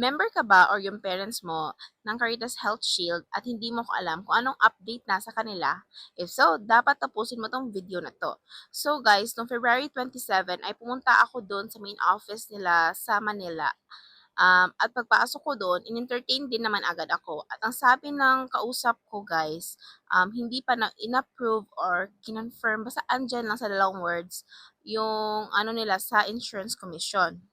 Member ka ba or yung parents mo ng Caritas Health Shield at hindi mo ko alam kung anong update na sa kanila? If so, dapat tapusin mo tong video na to. So guys, noong February 27 ay pumunta ako doon sa main office nila sa Manila. Um, at pagpasok ko doon, in-entertain din naman agad ako. At ang sabi ng kausap ko guys, um, hindi pa na in-approve or kinonfirm, basta andyan lang sa dalawang words, yung ano nila sa insurance commission.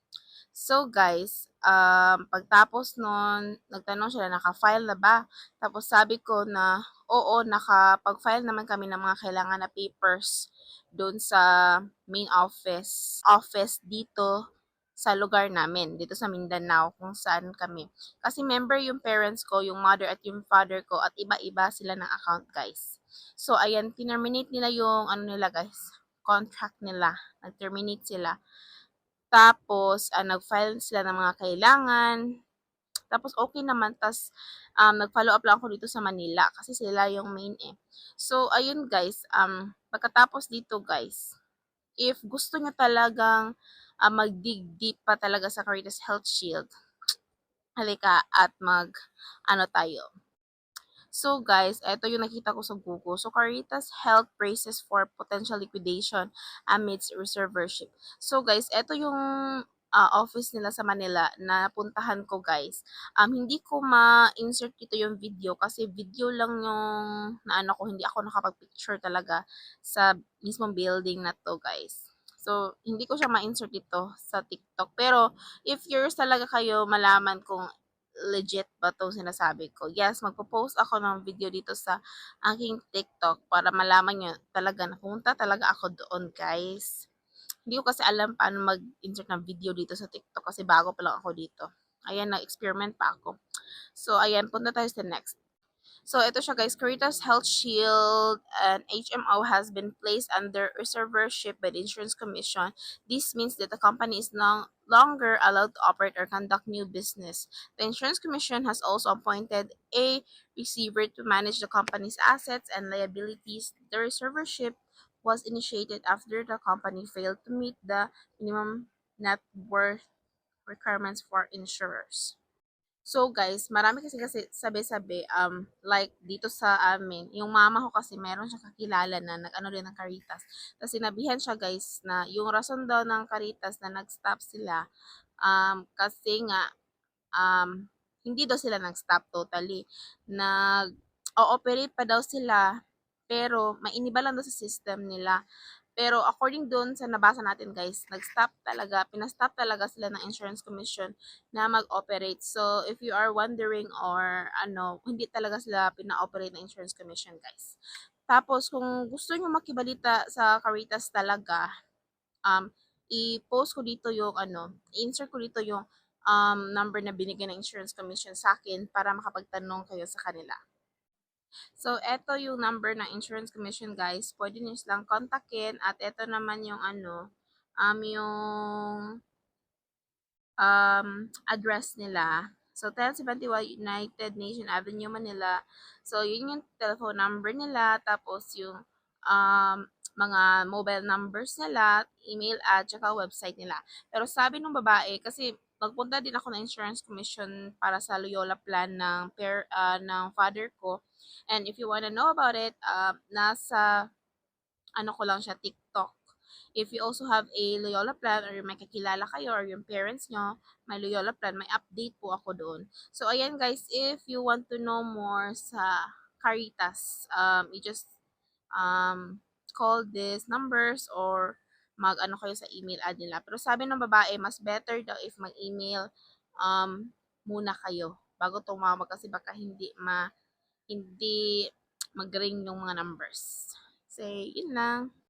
So guys, um, pagtapos nun, nagtanong sila, naka-file na ba? Tapos sabi ko na, oo, nakapag-file naman kami ng mga kailangan na papers doon sa main office, office dito sa lugar namin, dito sa Mindanao, kung saan kami. Kasi member yung parents ko, yung mother at yung father ko, at iba-iba sila ng account, guys. So, ayan, terminate nila yung, ano nila, guys, contract nila. Nag-terminate sila. Tapos, ah, nag-file sila ng mga kailangan. Tapos, okay naman. Tapos, um, nag-follow up lang ako dito sa Manila kasi sila yung main eh. So, ayun guys, um, pagkatapos dito guys, if gusto nyo talagang uh, mag-dig deep pa talaga sa Caritas Health Shield, halika at mag, ano tayo, So guys, ito yung nakita ko sa Google. So Caritas Health braces for potential liquidation amidst reservership. So guys, ito yung uh, office nila sa Manila na puntahan ko guys. Um, hindi ko ma-insert dito yung video kasi video lang yung na ano ko, hindi ako nakapag-picture talaga sa mismong building na to guys. So, hindi ko siya ma-insert dito sa TikTok. Pero, if curious talaga kayo malaman kung legit ba itong sinasabi ko. Yes, magpo-post ako ng video dito sa aking TikTok para malaman nyo talaga na pumunta talaga ako doon, guys. Hindi ko kasi alam paano mag-insert ng video dito sa TikTok kasi bago pa lang ako dito. Ayan, nag-experiment pa ako. So, ayan, punta tayo sa next. So, ito siya guys, Caritas Health Shield and HMO has been placed under receivership by the Insurance Commission. This means that the company is no longer allowed to operate or conduct new business. The Insurance Commission has also appointed a receiver to manage the company's assets and liabilities. The receivership was initiated after the company failed to meet the minimum net worth requirements for insurers. So guys, marami kasi kasi sabi-sabi, um, like dito sa amin, yung mama ko kasi meron siya kakilala na nag-ano din ng Caritas. Tapos sinabihan siya guys na yung rason daw ng Caritas na nag-stop sila, um, kasi nga, um, hindi daw sila nag-stop totally. Nag-ooperate pa daw sila, pero mainiba lang daw sa system nila. Pero according doon sa nabasa natin guys, nag-stop talaga, pinastop talaga sila ng Insurance Commission na mag-operate. So if you are wondering or ano, hindi talaga sila pina-operate ng Insurance Commission guys. Tapos kung gusto niyo makibalita sa Caritas talaga, um, i-post ko dito yung ano, i-insert ko dito yung um, number na binigay ng Insurance Commission sa akin para makapagtanong kayo sa kanila. So, eto yung number ng Insurance Commission, guys. Pwede nyo silang kontakin. At eto naman yung ano, um, yung um, address nila. So, 1071 United Nation Avenue, Manila. So, yun yung telephone number nila. Tapos, yung um, mga mobile numbers nila, email at saka website nila. Pero sabi ng babae, kasi nagpunta din ako ng insurance commission para sa Loyola plan ng pair uh, ng father ko. And if you wanna know about it, uh, nasa ano ko lang siya TikTok. If you also have a Loyola plan or may kakilala kayo or yung parents nyo, may Loyola plan, may update po ako doon. So, ayan guys, if you want to know more sa Caritas, um, you just um, call these numbers or mag-ano kayo sa email ad nila. Pero sabi ng babae, mas better daw if mag-email um, muna kayo bago tumawag kasi baka hindi ma hindi mag-ring yung mga numbers. Say, yun lang.